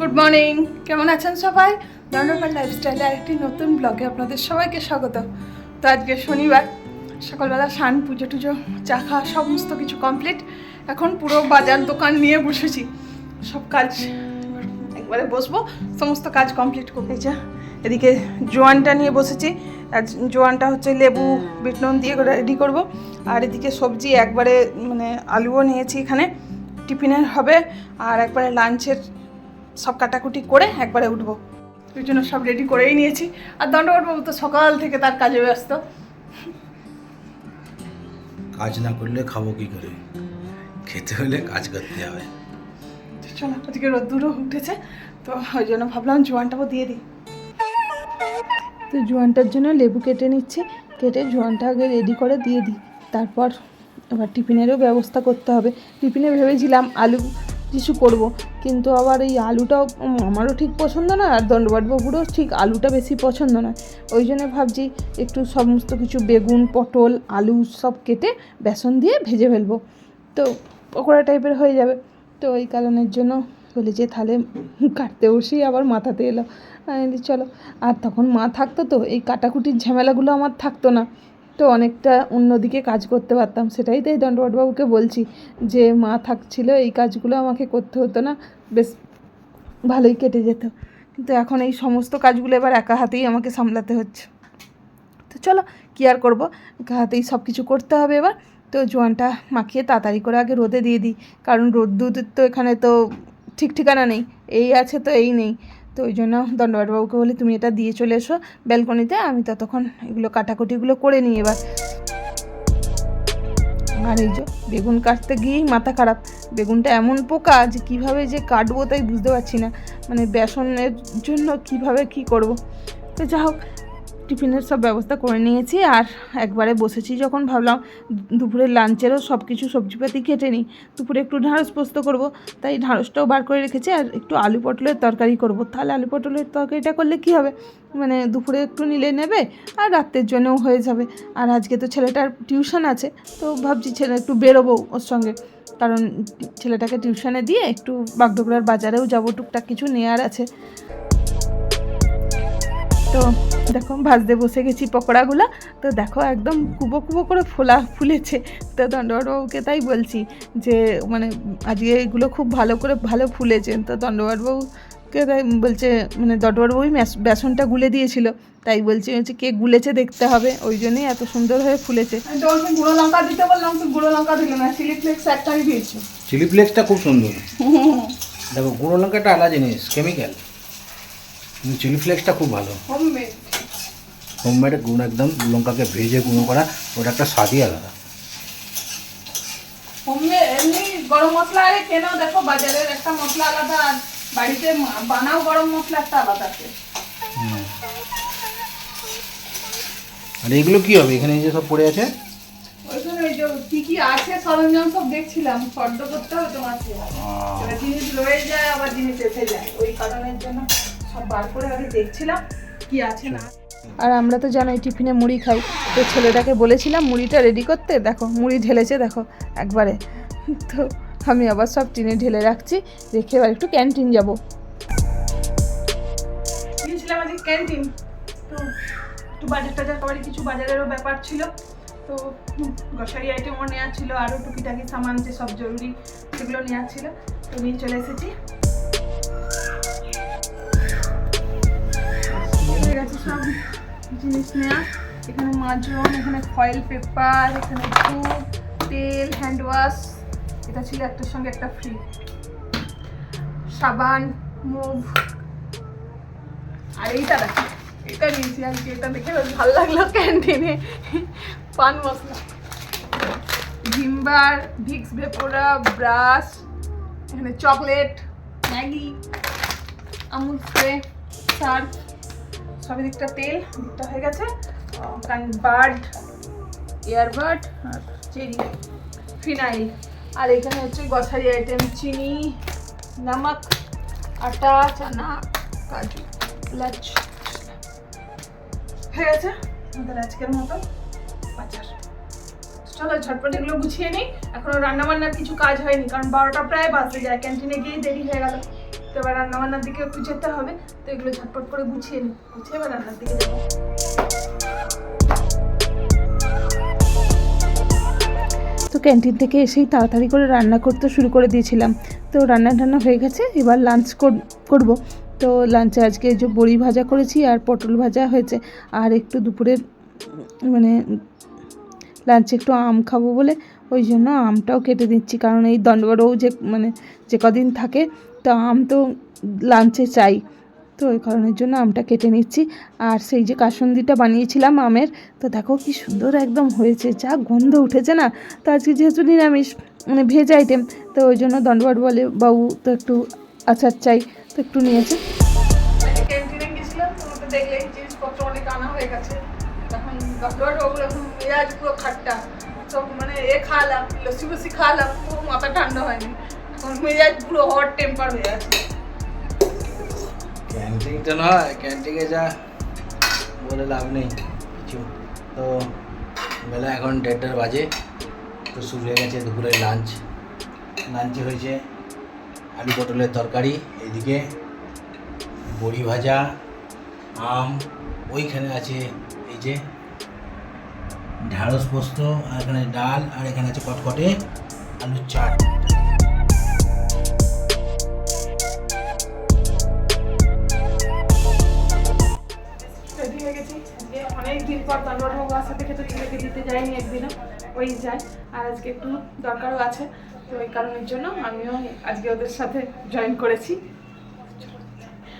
Good morning কেমন আছেন সবাই? দণ্ডপাল লাইফস্টাইলে আরেকটি নতুন ব্লগে আপনাদের সবাইকে স্বাগত। তো আজকে শনিবার, সকালবেলা স্নান পুজো টুজো চা খাওয়া সমস্ত কিছু কমপ্লিট এখন পুরো বাজার দোকান নিয়ে বসেছি। সব কাজ একবারে বসবো। সমস্ত কাজ কমপ্লিট করতে যা, এদিকে জোয়ানটা নিয়ে বসেছি। জোয়ানটা হচ্ছে লেবু, বিট নুন দিয়ে রেডি করব। আর এদিকে সবজি একবারে মানে আলুও নিয়েছি এখানে। টিফিনের হবে। আর একবারে লাঞ্চের সব কাটাকুটি করে একবারে উঠবো। ওই জন্য সব রেডি করেই নিয়েছি। আর দণ্ডবাবু তো সকাল থেকে তার কাজে ব্যস্ত। কাজ না করলে খাব কি করে? খেতে হলে কাজ করতে হবে। চলো আজকে রোদ্দুরও উঠেছে তো ওই জন্য ভাবলাম জোয়ানটাও দিয়ে দিই। তো জোয়ানটার জন্য লেবু কেটে নিচ্ছি কেটে জোয়ানটা আগে রেডি করে দিয়ে দিই। তারপর এবার টিফিনেরও ব্যবস্থা করতে হবে। টিফিনে ভেবেছিলাম আলু কিছু করব। কিন্তু আবার এই আলুটাও আমারও ঠিক পছন্দ না আর দণ্ডবাটবাবুরও ঠিক আলুটা বেশি পছন্দ নয়। ওই জন্য ভাবছি একটু সমস্ত কিছু বেগুন, পটল, আলু সব কেটে বেসন দিয়ে ভেজে ফেলব। তো পকোড়া টাইপের হয়ে যাবে। তো এই কারণের জন্য বলে যে তাহলে কাটতে বসেই আবার মাথাতে এলো। চলো। আর তখন মা থাকতো তো, এই কাটাকুটির ঝামেলাগুলো আমার থাকতো না। তো অনেকটা অন্যদিকে কাজ করতে পারতাম সেটাই, তাই দণ্ডবাটবাবুকে বলছি যে, মা থাকছিল, এই কাজগুলো আমাকে করতে হতো না, বেশ ভালোই কেটে যেত। কিন্তু এখন এই সমস্ত কাজগুলো এবার একা হাতেই আমাকে সামলাতে হচ্ছে। তো চলো, কী আর করব? একা হাতেই সব কিছু করতে হবে এবার। তো জোয়ানটা মাখিয়ে তাড়াতাড়ি করে আগে রোদে দিয়ে দিই, কারণ রোদ্দুরের তো এখানে তো ঠিক ঠিকানা নেই, এই আছে তো, এই নেই। তো ওই জন্য দণ্ডবাটবাবুকে বলি, তুমি এটা দিয়ে চলে এসো ব্যালকনিতে, আমি ততক্ষণ এগুলো কাটাকুটিগুলো করে নিই এবার। আর এই যে বেগুন কাটতে গিয়েই মাথা খারাপ। বেগুনটা এমন পোকা যে কীভাবে যে কাটবো তাই বুঝতে পারছি না। মানে বেসনের জন্য কীভাবে কি করব? তো যা হোক টিফিনের সব ব্যবস্থা করে নিয়েছি আর একবারে বসেছি যখন ভাবলাম দুপুরের লাঞ্চেরও সব কিছু সবজিপাতি কেটে নিই। দুপুরে একটু ঢাঁড়স পোস্ত করব, তাই ঢাঁড়সটাও বার করে রেখেছি আর একটু আলু পটলের তরকারি করব। তাহলে আলু পটলের তরকারিটা করলে কি হবে? মানে দুপুরে একটু নিলে নেবে আর রাত্রের জন্যও হয়ে যাবে। আর আজকে তো ছেলেটার টিউশন আছে, তো ভাবছি ছেলে একটু বেরোবো ওর সঙ্গে। কারণ ছেলেটাকে টিউশনে দিয়ে একটু বাগডোগরার বাজারেও যাব, টুকটাক কিছু নেওয়ার আছে। তো দেখো ভাজতে বসে গেছি পকোড়াগুলো। তো দেখো একদম কুবো কুবো করে ফোলা ফুলেছে। তো দণ্ডবাবুকে তাই বলছি যে মানে আজকে এগুলো খুব ভালো করে ভালো ফুলেছে। তো দণ্ডবাবুকে তাই বলছে মানে দণ্ডবাবুই বেসনটা গুলে দিয়েছিল। তাই বলছে হচ্ছে কে গুলেছে দেখতে হবে। ওই জন্যই এত সুন্দর হয়ে ফুলেছে। গুঁড়ো লঙ্কা দিতে বললাম তো গুঁড়ো লঙ্কা দিলে না চিলি ফ্লেক্স একটাই দিয়েছি। চিলি ফ্লেক্সটা খুব সুন্দর। দেখো গুঁড়ো লঙ্কাটা আলাদা জিনিস কেমিক্যাল কিন্তু চিলি ফ্লেক্সটা খুব ভালো। হোমমেড হোমমেড গুঁড়ো একদম লঙ্কাকে ভেজে গুঁড়ো করা ওটা একটা স্বাদই আলাদা। হোমমেড এমনি গরম মশলা আরে কেন দেখো বাজারের একটা মশলা আলাদা আর বাড়িতে বানাও গরম মশলা একটা আলাদা আছে। হুম। আর এগুলো কি হবে? এখানে এই যে সব পড়ে আছে? ওইখানে ওই যে কি কি আছে সরঞ্জাম সব দেখছিলাম ফর্দ করতে হবে জিনিস রয়ে যায় আবার জিনিস এসে যায় ওই কারণের জন্য। সব বার করে আগে দেখছিলাম কি আছে না আর আমরা তো জানোই টিফিনে মুড়ি খাই। তো ছেলেটাকে বলেছিলাম মুড়িটা রেডি করতে? দেখো মুড়ি ঢেলেছে দেখো একবারে। তো আমি আবার সব টিনে ঢেলে রাখছি রেখে এবার একটু ক্যান্টিন যাব। গিয়েছিলাম আজকে ক্যান্টিন তো একটু বাজার টাজার করার কিছু বাজারেরও ব্যাপার ছিল। তো গ্রসারি আইটেমও নেওয়া ছিল আরও টুকিটাকি সামান যে সব জরুরি সেগুলো নেওয়া ছিল। তো নিয়ে চলে এসেছি। সব জিনিস নেওয়া এখানে মাজন এখানে ফয়েল পেপার এখানে ধূপ তেল হ্যান্ড ওয়াশ এটা ছিল একটার সঙ্গে একটা ফ্রি সাবান, মুভ। আর এইটা দেখো, এটা নিয়েছি আজকে এটা দেখে বেশ ভালো লাগল ক্যান্টিনে পান মশলা। Vim bar Vicks VapoRub, brush, এখানে chocolate, Maggi, Amul spray Surf. সবই দিকটা তেল দিকটা হয়ে গেছে। বার্ড, এয়ারবার্ড আর চেরি, ফিনাইল। আর এখানে হচ্ছে গ্রসারি আইটেম চিনি, নমক, আটা, চানা, কাজু লাচ হয়ে গেছে আমাদের আজকের মতো বাজার চলো ঝটপট এগুলো গুছিয়ে নিই। এখনও রান্নাবান্নার কিছু কাজ হয়নি, কারণ বারোটা প্রায় বাজতে যায়। ক্যান্টিনে গিয়ে দেরি হয়ে গেল। তো এবার রান্নাবান্নার দিকে একটু যেতে হবে, তো এগুলো ঝটপট করে গুছিয়ে নিই। গুছিয়ে এবার রান্নার দিকে যাব। তো ক্যান্টিন থেকে এসেই তাড়াতাড়ি করে রান্না করতে শুরু করে দিয়েছিলাম। তো রান্না টান্না হয়ে গেছে, এবার লাঞ্চ করব। তো লাঞ্চে আজকে যে বড়ি ভাজা করেছি আর পটল ভাজা হয়েছে। আর একটু দুপুরের মানে লাঞ্চে একটু আম খাব বলে, ওই জন্য আমটাও কেটে দিচ্ছি। কারণ এই দণ্ডবড়ও যে মানে যে কদিন থাকে তো আম তো লাঞ্চে চাই। তো ওই কারণের জন্য আমটা কেটে নিচ্ছি। আর সেই যে কাসুন্দিটা বানিয়েছিলাম আমের, তো দেখো কি সুন্দর একদম হয়েছে। যা গন্ধ উঠেছে না, তো আজকে যেহেতু নিরামিষ মানে ভেজ আইটেম তো ওই জন্য দণ্ডবাট বলে বাবু তো একটু আচার চাই, তো একটু নিয়েছে। মানে এ খাওয়ালাম লস্যি ফসি খাওয়ালাম মাথা ঠান্ডা হয়নি। মেজাজ পুরো হট টেম্পার হয়ে আছে ক্যান্টিন তো নয় ক্যান্টিনে যা, বলে লাভ নেই, কিছু। তো বেলা এখন দেড়টার বাজে, তো শুরু হয়ে গেছে দুপুরের লাঞ্চ লাঞ্চে হয়েছে আলু পটলের তরকারি এইদিকে বড়ি ভাজা, আম, ওইখানে আছে এই যে ঢ্যাঁড়স পোস্ত, আর এখানে ডাল, আর এখানে আছে কটকটে আলুর চাট। আজকে অনেক দিন পর তন্ময় বাবু আসাতে খেতে ছেলেকে দিতে যাইনি একদিনও। ওই যায় আর আজকে একটু দরকারও আছে, তো ওই কারণের জন্য আমিও আজকে ওদের সাথে জয়েন করেছি।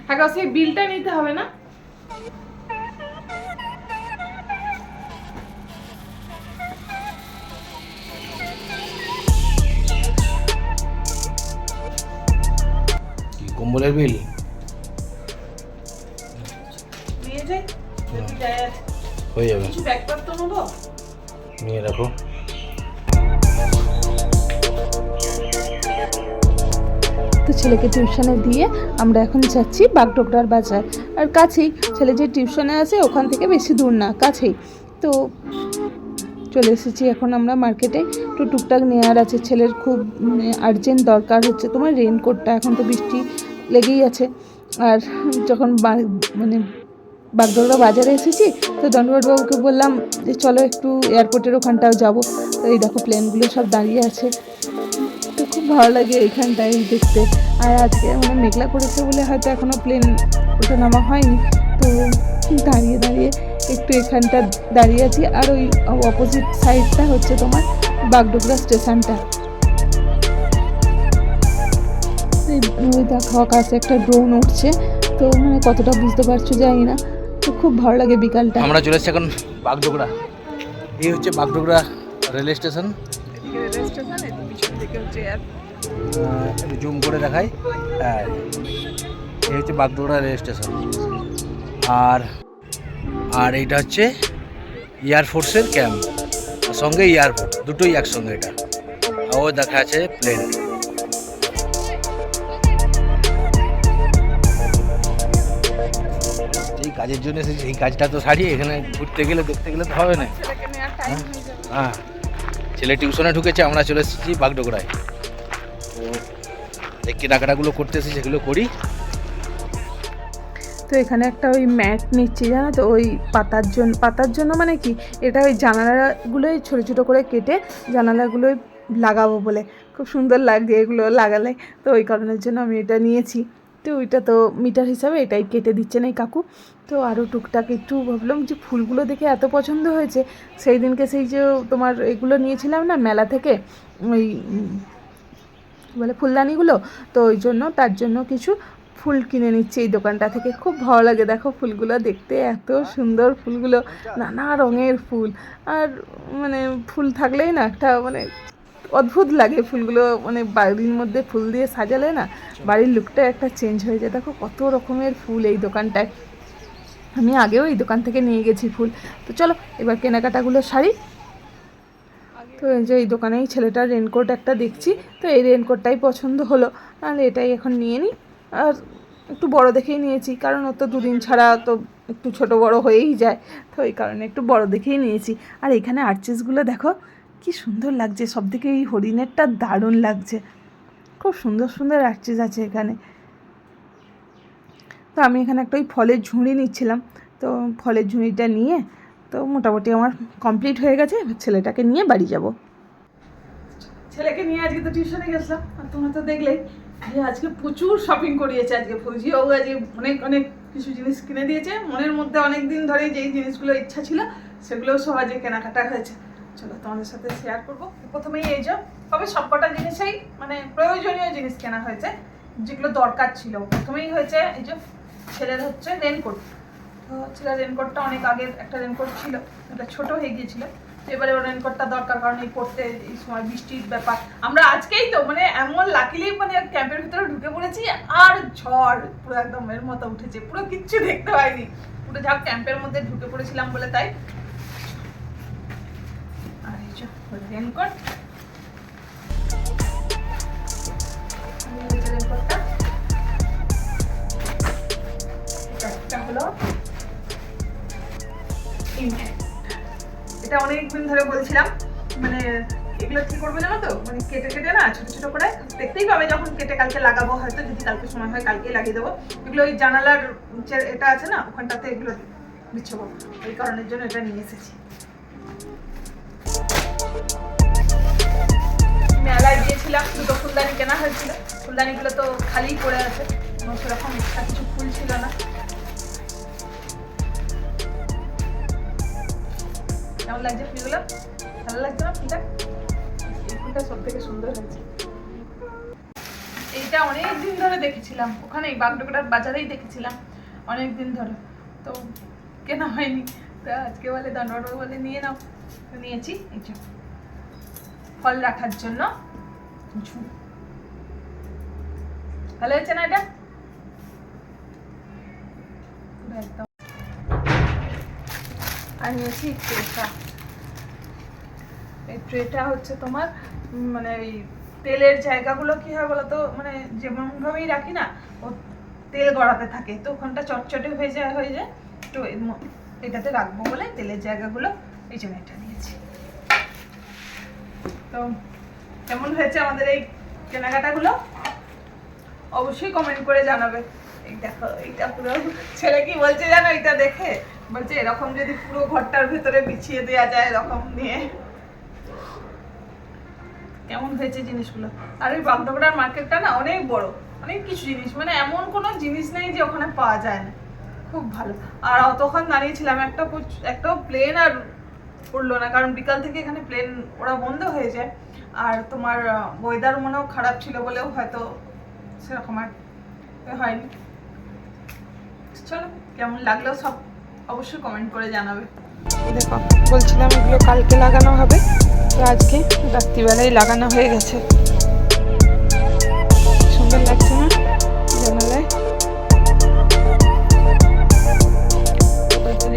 হ্যাঁ সেই বিলটা নিতে হবে না? কম্বলের বিল হয়ে যাবে। কিছু ব্যাগপত্র নেব? নিয়ে রাখো। তো ছেলেকে টিউশনে দিয়ে আমরা এখন যাচ্ছি বাগডোগরার বাজার। আর কাছেই ছেলে যে টিউশনে আছে ওখান থেকে বেশি দূর না কাছেই। তো চলে এসেছি এখন আমরা মার্কেটে একটু টুকটাক নেওয়ার আছে। ছেলের খুব আর্জেন্ট দরকার হচ্ছে। তোমার রেনকোটটা এখন তো বৃষ্টি লেগেই আছে। আর যখন মানে বাগডোগরা বাজারে এসেছি। তো দণ্ডবাবুকে বললাম যে, চলো একটু এয়ারপোর্টের ওখানটাও যাব। তো এই দেখো প্লেনগুলো সব দাঁড়িয়ে আছে। তো খুব ভালো লাগে এইখানটায় দেখতে। আর আজকে মানে মেঘলা করেছে বলে হয়তো এখনও প্লেন ওঠা নামা হয়নি। তো দাঁড়িয়ে দাঁড়িয়ে একটু এখানটা দাঁড়িয়ে আছি। আর ওই অপোজিট সাইডটা হচ্ছে তোমার বাগডোগরা স্টেশনটা। ওই দেখো, আকাশে একটা ড্রোন উঠছে। তো মানে কতটা বুঝতে পারছ জানি না। খুব ভালো লাগে বিকালটা। আমরা চলে এসেছি এখন বাগডোগরা। এই হচ্ছে বাগডোগরা রেল স্টেশন। জুম করে দেখাই। হ্যাঁ এই হচ্ছে বাগডোগরা রেল স্টেশন। আর আর এইটা হচ্ছে এয়ারফোর্সের ক্যাম্প সঙ্গে এয়ারপোর্ট দুটোই একসঙ্গে এটা। ও দেখা আছে প্লেন কাজের জন্য এসেছি। এই কাজটা তো সারি এখানে ঘুরতে গেলে দেখতে গেলে তো হবে না। টাইম হ্যাঁ। ছেলে টিউশনে ঢুকেছে আমরা চলে এসেছি বাগডোগরায়। তো যে কেনাকাটাগুলো করতে এসেছি সেগুলো করি। তো এখানে একটা ওই ম্যাট নিচ্ছি জানো তো? ওই পাতার জন্য পাতার জন্য মানে কি? এটা ওই জানালাগুলোই ছোটো ছোটো করে কেটে জানালাগুলোই লাগাবো বলে। খুব সুন্দর লাগছে এগুলো লাগালে। তো ওই কারণের জন্য আমি এটা নিয়েছি। তো ওইটা তো মিটার হিসাবে এটাই কেটে দিচ্ছেন এই কাকু। তো আরও টুকটাক একটু ভাবলাম যে ফুলগুলো দেখে এত পছন্দ হয়েছে সেই দিনকে সেই যে তোমার এগুলো নিয়েছিলাম না মেলা থেকে, ওই বলে ফুলদানিগুলো, তো ওই জন্য তার জন্য কিছু ফুল কিনে নিচ্ছে এই দোকানটা থেকে। খুব ভালো লাগে দেখো ফুলগুলো দেখতে, এত সুন্দর ফুলগুলো, নানা রঙের ফুল। আর মানে ফুল থাকলেই না একটা মানে অদ্ভুত লাগে ফুলগুলো মানে বাড়ির মধ্যে ফুল দিয়ে সাজালে না বাড়ির লুকটা একটা চেঞ্জ হয়ে যায়। দেখো কত রকমের ফুল এই দোকানটায়। আমি আগেও এই দোকান থেকে নিয়ে গেছি ফুল। তো চলো এবার কেনাকাটাগুলো সারি। তো এই যে এই দোকানেই ছেলেটার রেনকোট একটা দেখছি। তো এই রেনকোটটাই পছন্দ হলো। নাহলে এটাই এখন নিয়ে নিই আর একটু বড় দেখেই নিয়েছি কারণ ও তো দুদিন ছাড়া তো একটু ছোট বড় হয়েই যায়। তো এই কারণে একটু বড় দেখেই নিয়েছি। আর এখানে আর্চেসগুলো দেখো কি সুন্দর লাগছে সব থেকে এই হরিণেরটা দারুণ লাগছে। খুব সুন্দর সুন্দর আর্চেস আছে এখানে। তো আমি এখানে একটা ওই ফলের ঝুড়ি নিচ্ছিলাম, তো ফলের ঝুড়িটা নিয়ে, তো মোটামুটি আমার কমপ্লিট হয়ে গেছে ছেলেটাকে নিয়ে বাড়ি যাব। ছেলেকে নিয়ে আজকে তো টিউশনে গেছিলাম, আর তোমরা তো দেখলেই যে আজকে প্রচুর শপিং করিয়েছে আজকে ফৌজিও আজকে অনেক অনেক কিছু জিনিস কিনে দিয়েছে, মনের মধ্যে অনেক দিন ধরে যেই জিনিসগুলো ইচ্ছা ছিল, সেগুলোও আজকে কেনাকাটা হয়েছে। চলো, তোমাদের সাথে শেয়ার করব। প্রথমেই এই যে, তবে সবকটা জিনিসেই মানে প্রয়োজনীয় জিনিস কেনা হয়েছে, যেগুলো দরকার ছিল। প্রথমেই হয়েছে এই যে ছেলের হচ্ছে রেনকোট তো ছেলের রেনকোটটা অনেক আগের একটা রেনকোট ছিল এটা ছোট হয়ে গিয়েছিল। তো এবারে ওর রেনকোটটা দরকার, কারণ এই পড়তে এই সময় বৃষ্টির ব্যাপার। আমরা আজকেই তো মানে এমন লাকিলি মানে ক্যাম্পের ভিতরে ঢুকে পড়েছি, আর ঝড় পুরো একদম এর মতো উঠেছে, পুরো কিচ্ছু দেখতে পাইনি। পুরো যা ক্যাম্পের মধ্যে ঢুকে পড়েছিলাম বলে তাই। রেনকোটটা এটা একটা হলো এটা অনেক ধরে বলছিলাম মানে এগুলো কি করবে জানো তো? মানে কেটে কেটে না, ছোট ছোট করে দেখতেই পাবে যখন কেটে কালকে লাগাবো, হয়তো যদি কালকে সময় হয় কালকেই লাগিয়ে দেবো। এগুলো ওই জানালার এটা আছে না, ওখানটাতে এগুলো বিচ্ছবো এই কারণের জন্য এটা নিয়ে এসেছি। মেলায় গিয়েছিলাম, দুটো ফুলদানি কেনা হয়েছিল। ফুলদানিগুলো তো খালিই পড়ে আছে, কোনো সেরকম এক্সট্রা কিছু ফুল ছিল না। কেমন লাগছে ফুলগুলো? ভালো লাগছে না ফুলটা? এই ফুলটা সব থেকে সুন্দর হয়েছে। এইটা অনেক দিন ধরে দেখেছিলাম। ওখানে বাগডোগরার বাজারেই দেখেছিলাম, অনেক দিন ধরে। তো কেনা হয়নি। তো আজকে বলে, দণ্ডবাবু বলে, নিয়ে নাও। নিয়েছি, এই যে। ফল রাখার জন্য ভালো হয়েছে না এটা? একদম। আর নিয়েছি এই ট্রেটা। হচ্ছে তোমার মানে এই তেলের জায়গাগুলো কি হয় বলতো? মানে যেমনভাবেই রাখি না, ও তেল গড়াতে থাকে। তো ওখানটা চটচটে হয়ে যায় হয়ে যায়। তো এটাতে রাখব বলে তেলের জায়গাগুলো, এই জন্য এটা নিয়েছি তো কেমন হয়েছে আমাদের এই কেনাকাটাগুলো? অবশ্যই কমেন্ট করে জানাবে। এই দেখো, এইটা পুরো ছেলে কি বলছে জানো? এটা দেখে বলছে, এরকম যদি পুরো ঘরটার ভেতরে বিছিয়ে দেওয়া যায়, এরকম নিয়ে। কেমন হয়েছে জিনিসগুলো? আর ওই বাগডোগরার মার্কেটটা না অনেক বড়। অনেক কিছু জিনিস। মানে এমন কোনো জিনিস নেই যে ওখানে পাওয়া যায় না। খুব ভালো। আর অতক্ষণ দাঁড়িয়েছিলাম একটা একটাও প্লেন আর উঠল না। কারণ বিকাল থেকে এখানে প্লেন ওরা বন্ধ হয়ে যায়। আর তোমার ওয়েদার মনেও খারাপ ছিল বলেও হয়তো সেরকম আর হয়নি। চলো, কেমন লাগল সব অবশ্যই কমেন্ট করে জানাবে। দেখো, বলছিলাম এগুলো কালকে লাগানো হবে। তো আজকে রাত্রিবেলায় লাগানো হয়ে গেছে। সুন্দর লাগছে না? জানালায়? ঠাকুর,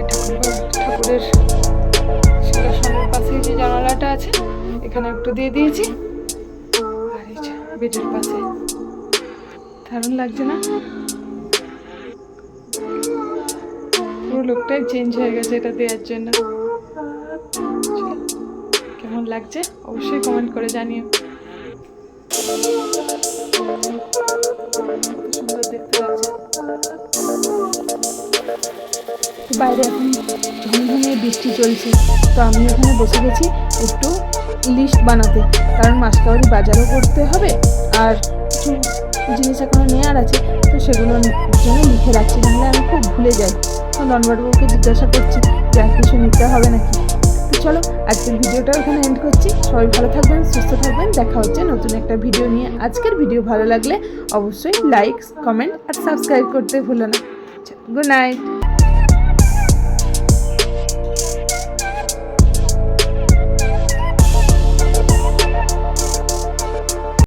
ঠাকুরের পাশে যে জানালাটা আছে, এখানে একটু দিয়ে দিয়েছি। আর এই বেডের পাশে। দারুণ লাগছে না? পুরো লোকটাই চেঞ্জ হয়ে গেছে এটা দেওয়ার জন্য। কেমন লাগছে? অবশ্যই কমেন্ট করে জানিও। সুন্দর দেখতে লাগছে। বাইরে এখন ঝুমঝুমিয়ে বৃষ্টি চলছে। তো আমি এখানে বসে গেছি একটু লিস্ট বানাতে। কারণ মাসকাবারি বাজারও করতে হবে আর কিছু জিনিস এখনও নেওয়ার আছে, তো সেগুলোর জন্য লিখে রাখছি, নাহলে আমি খুব ভুলে যাই। তো রণবাবুকে জিজ্ঞাসা করছি, যে আর কিছু নিতে হবে নাকি? তো চলো, আজকের ভিডিওটা এখানে এন্ড করছি। সবাই ভালো থাকবেন, সুস্থ থাকবেন, দেখা হচ্ছে নতুন একটা ভিডিও নিয়ে। আজকের ভিডিও ভালো লাগলে অবশ্যই লাইক কমেন্ট আর সাবস্ক্রাইব করতে ভুলো না। Good night